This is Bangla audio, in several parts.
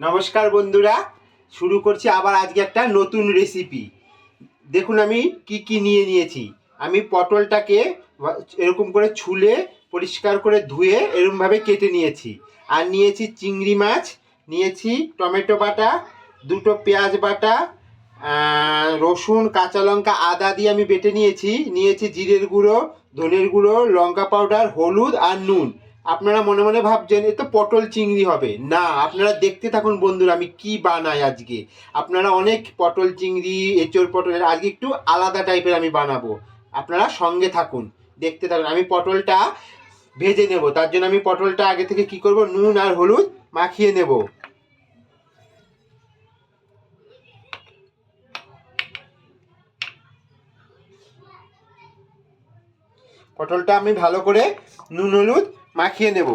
নমস্কার বন্ধুরা, শুরু করছি আবার আজকে একটা নতুন রেসিপি দেখুন আমি কি কি নিয়ে নিয়েছি। আমি পটলটাকে এরকম করে ছুলে, পরিষ্কার করে ধুয়ে এরকমভাবে কেটে নিয়েছি। আর নিয়েছি চিংড়ি মাছ, নিয়েছি টমেটো বাটা, দুটো পেঁয়াজ বাটা রসুন, কাঁচা লঙ্কা, আদা দিয়ে আমি বেটে নিয়েছি। নিয়েছি জিরের গুঁড়ো, ধনের গুঁড়ো, লঙ্কা পাউডার, হলুদ আর নুন। আপনারা মনে মনে ভাবছেন, এ তো পটল চিংড়ি হবে। না, আপনারা দেখতে থাকুন বন্ধুরা, আমি কি বানাই আজকে। আপনারা অনেক পটল চিংড়ি, এঁচোড় পটল আজকে একটু আলাদা টাইপের আমি বানাবো। আপনারা সঙ্গে থাকুন, দেখতে থাকুন। আমি পটলটা ভেজে নেব। তার জন্য আমি পটলটা আগে থেকে কি করব? নুন আর হলুদ মাখিয়ে নেব। পটলটা আমি ভালো করে নুন, হলুদ মাখিয়ে নেব।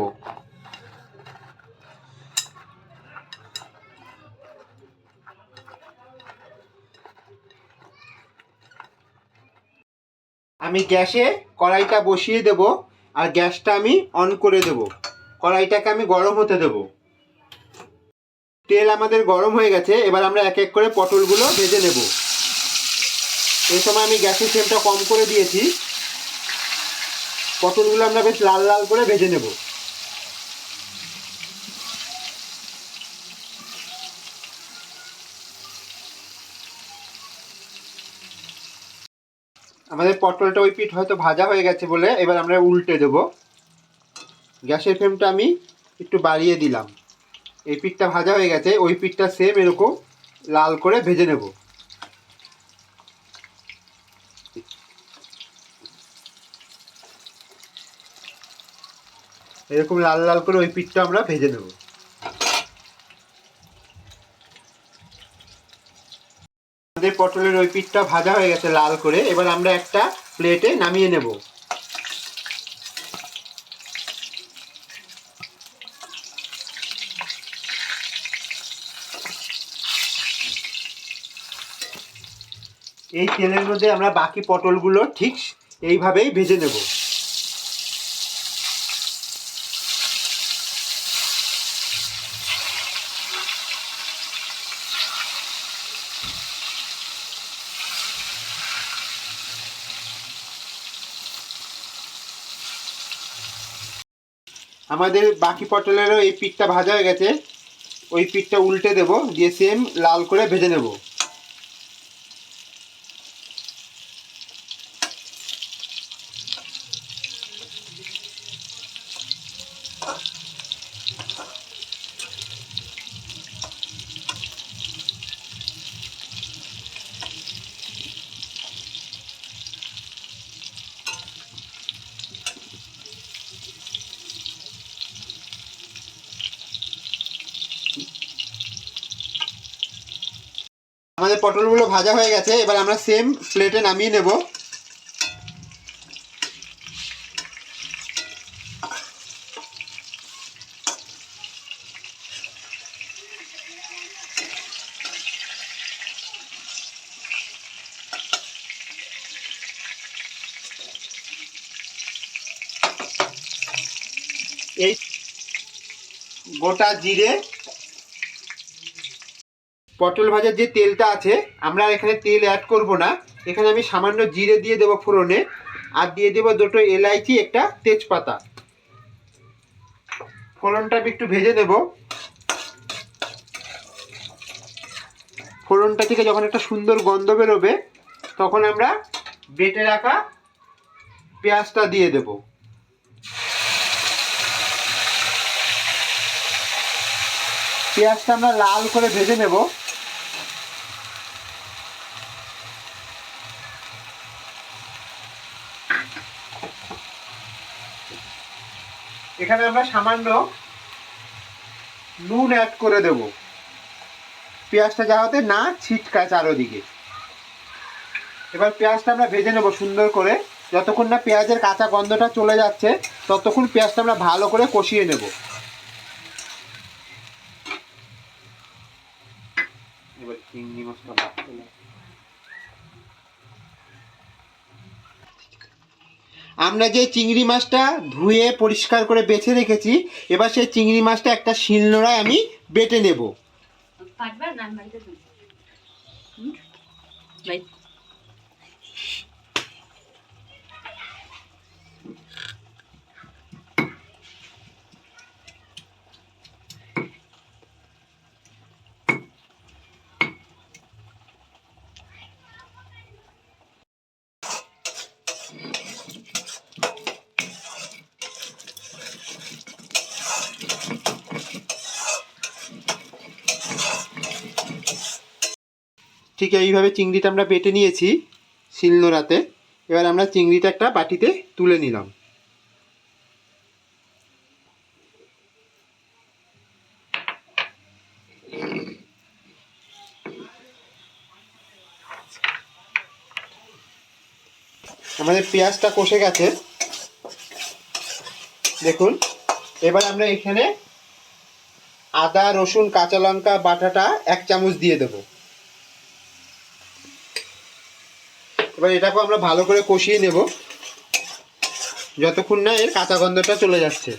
আমি গ্যাসে কড়াইটা বসিয়ে দেব আর গ্যাসটা আমি অন করে দেব। কড়াইটাকে আমি গরম হতে দেব। তেল আমাদের গরম হয়ে গেছে, এবার আমরা এক এক করে পটলগুলো ভেজে নেব। এই সময় আমি গ্যাসের ফ্লেমটা কম করে দিয়েছি। পটলগুলো আমরা বেশ লাল লাল করে ভেজে নেব। আমাদের পটলটা ওই পিঠ হয়তো ভাজা হয়ে গেছে বলে এবার আমরা উল্টে দেব। গ্যাসের ফ্লেমটা আমি একটু বাড়িয়ে দিলাম। এই পিঠটা ভাজা হয়ে গেছে, ওই পিঠটা সেম এরকম লাল করে ভেজে নেব। এরকম লাল লাল করে ওই পিঠটা আমরা ভেজে নেব। আমাদের পটলের ওই পিঠটা ভাজা হয়ে গেছে লাল করে, এবার আমরা একটা প্লেটে নামিয়ে নেব। এই তেলের মধ্যে আমরা বাকি পটলগুলো ঠিক এইভাবেই ভেজে নেব। আমাদের বাকি পটলেরও এই পিঠটা ভাজা হয়ে গেছে। ওই পিঠটা উল্টে দেব, দিয়ে সেম লাল করে ভেজে নেব। আমাদের পটলগুলো ভাজা হয়ে গেছে এবার আমরা সেম প্লেটে নামিয়ে নেব। এই গোটা জিরে পটল ভাজার যে তেলটা আছে, আমরা এখানে তেল অ্যাড করব না। এখানে আমি সামান্য জিরে দিয়ে দেবো ফোড়নে। আর দিয়ে দেবো দুটো এলাইচি, একটা তেজপাতা। ফোড়নটা একটু ভেজে নেব। ফোড়নটা থেকে যখন একটা সুন্দর গন্ধ বেরোবে, তখন আমরা বেটে রাখা পেঁয়াজটা দিয়ে দেব। পেঁয়াজটা আমরা লাল করে ভেজে নেব। এখানে আমরা সামান্য নুন অ্যাড করে দেব। পেঁয়াজটা যাওয়াতে না ছিটকায় চারোদিকে। এবার পেঁয়াজটা আমরা ভেজে নেব সুন্দর করে। যতক্ষণ না পেঁয়াজের কাঁচা গন্ধটা চলে যাচ্ছে, ততক্ষণ পেঁয়াজটা আমরা ভালো করে কষিয়ে নেব। এবার চিংড়ি মশলা বাটতে লাগবে। আমরা যে চিংড়ি মাছটা ধুয়ে পরিষ্কার করে বেছে রেখেছি, এবার সেই চিংড়ি মাছটা একটা শিলনোড়ায় আমি বেটে নেব। ঠিক এইভাবে চিংড়িটা আমরা বেটে নিয়েছি শিলনোড়াতে। এবার আমরা চিংড়িটা একটা বাটিতে তুলে নিলাম। আমাদের পেঁয়াজটা কষে গেছে। দেখুন, এবার আমরা এখানে আদা, রসুন, কাঁচা লঙ্কা, বাটাটা এক চামচ দিয়ে দেবো। এবার এটাকে আমরা ভালো করে কষিয়ে নেব। যতক্ষণ না এর কাঁচা গন্ধটা চলে যাচ্ছে।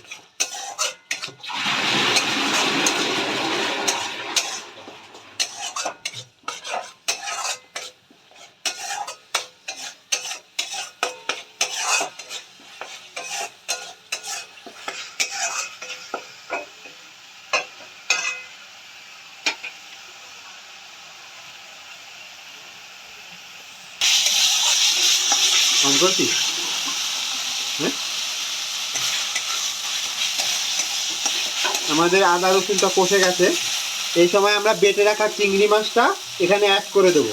অন হ্যাঁ? আমাদের আদা রসুনটা কষে গেছে। এই সময় আমরা বেটে রাখা চিংড়ি মাছটা এখানে অ্যাড করে দেব।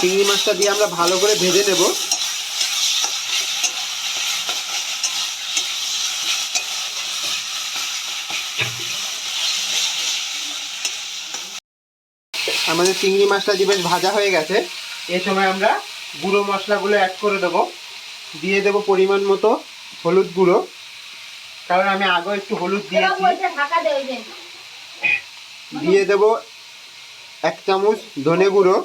চিংড়ি মাছটা দিয়ে আমরা ভালো করে ভেজে নেব। আমাদের চিংড়ি মাছটা যে বেশ ভাজা হয়ে গেছে এ সময় আমরা গুঁড়ো মশলাগুলো অ্যাড করে দেবো। দিয়ে দেবো পরিমাণ মতো হলুদ গুঁড়ো। কারণ আমি আগে একটু হলুদ দিয়েছি। দিয়ে দেবো এক চামচ ধনে গুঁড়ো।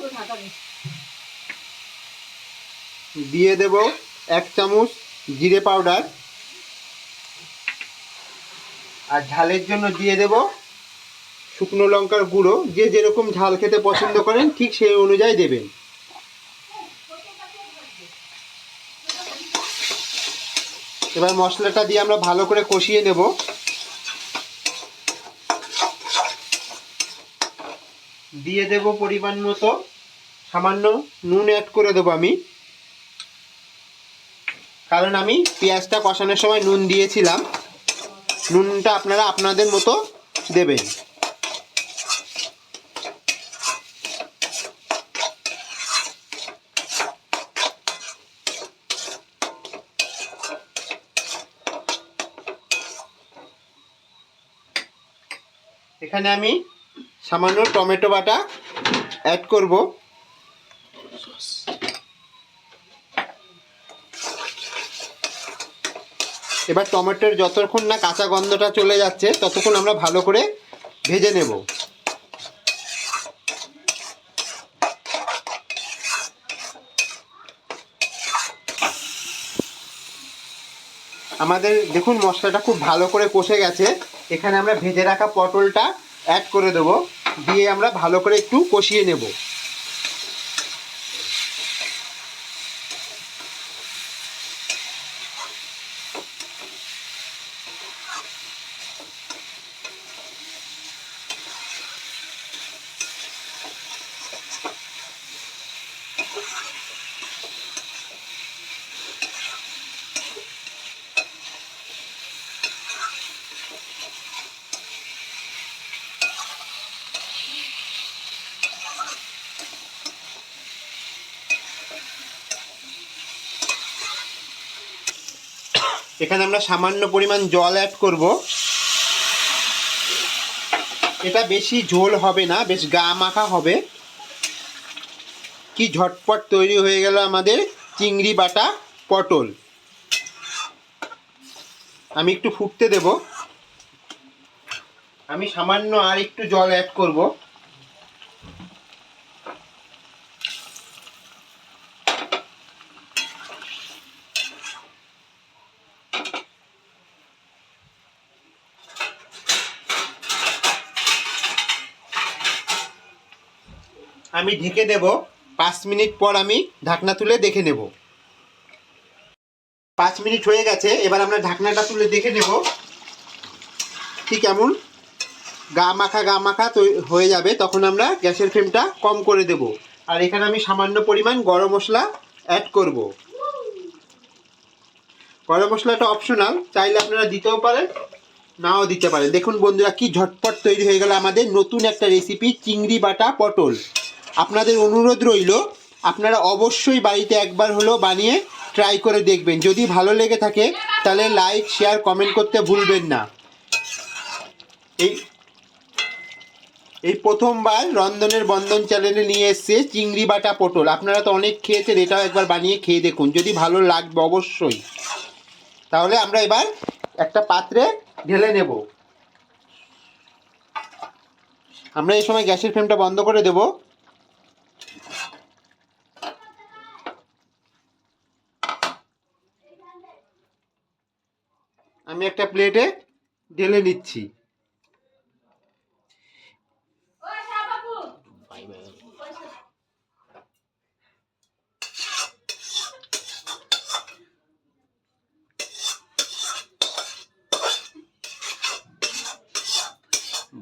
দিয়ে দেব এক চামচ জিরে পাউডার। আর ঝালের জন্য দিয়ে দেব শুকনো লঙ্কার গুঁড়ো যে যেরকম ঝাল খেতে পছন্দ করেন, ঠিক সেই অনুযায়ী দেবেন। এবার মশলাটা দিয়ে আমরা ভালো করে কষিয়ে নেব। দিয়ে দেব পরিমাণ মতো। সামান্য নুন অ্যাড করে দেবো আমি। কারণ আমি পেঁয়াজটা কষানোর সময় নুন দিয়েছিলাম। নুনটা আপনারা আপনাদের মতো দেবেন। এখানে আমি সামান্য টমেটো বাটা অ্যাড করব। এবার টমেটোর যতক্ষণ না কাঁচা গন্ধটা চলে যাচ্ছে, ততক্ষণ আমরা ভালো করে ভেজে নেব। আমাদের দেখুন মশলাটা খুব ভালো করে কষে গেছে। এখানে আমরা ভেজে রাখা পটলটা অ্যাড করে দেবো। দিয়ে আমরা ভালো করে একটু কষিয়ে নেব। এখানে আমরা সামান্য পরিমাণ জল অ্যাড করব। এটা বেশি ঝোল হবে না, বেশ গা মাখা হবে। কি ঝটপট তৈরি হয়ে গেল আমাদের চিংড়ি বাটা পটল। আমি একটু ফুটতে দেব। আমি সামান্য আর একটু জল অ্যাড করব। আমি ঢেকে দেব। পাঁচ মিনিট পর আমি ঢাকনা তুলে দেখে নেব। পাঁচ মিনিট হয়ে গেছে, এবার আমরা ঢাকনাটা তুলে দেখে নেব। ঠিক এমন গা মাখা গা মাখা হয়ে যাবে, তখন আমরা গ্যাসের ফ্লেমটা কম করে দেব। আর এখানে আমি সামান্য পরিমাণ গরম মশলা অ্যাড করব। গরম মশলাটা অপশনাল চাইলে আপনারা দিতেও পারেন, নাও দিতে পারেন। দেখুন বন্ধুরা, কি ঝটপট তৈরি হয়ে গেল আমাদের নতুন একটা রেসিপি চিংড়ি বাটা পটল। আপনাদের অনুরোধ রইল, আপনারা অবশ্যই বাড়িতে একবার হলেও বানিয়ে ট্রাই করে দেখবেন। যদি ভালো লেগে থাকে, তাহলে লাইক শেয়ার কমেন্ট করতে ভুলবেন না। এই এই প্রথমবার রন্ধনের বন্ধন চ্যানেলে নিয়ে এসছে চিংড়ি বাটা পটল। আপনারা তো অনেক খেয়েছেন, এটাও একবার বানিয়ে খেয়ে দেখুন। যদি ভালো লাগবে অবশ্যই। তাহলে আমরা এবার একটা পাত্রে ঢেলে নেব। আমরা এই সময় গ্যাসের ফ্লেমটা বন্ধ করে দেব। আমি একটা প্লেটে ঢেলে নিচ্ছি।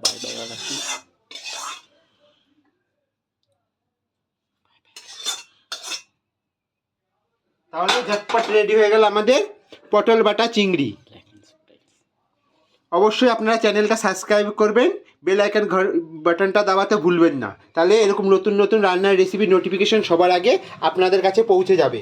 বাই বাই वाला তাহলে ঝটপট রেডি হয়ে গেল আমাদের পটল বাটা চিংড়ি। অবশ্যই আপনারা চ্যানেলটা সাবস্ক্রাইব করবেন, বেল আইকন ঘর, বাটনটা দাবাতে ভুলবেন না। তাহলে এরকম নতুন নতুন রান্নার রেসিপি নোটিফিকেশন সবার আগে আপনাদের কাছে পৌঁছে যাবে।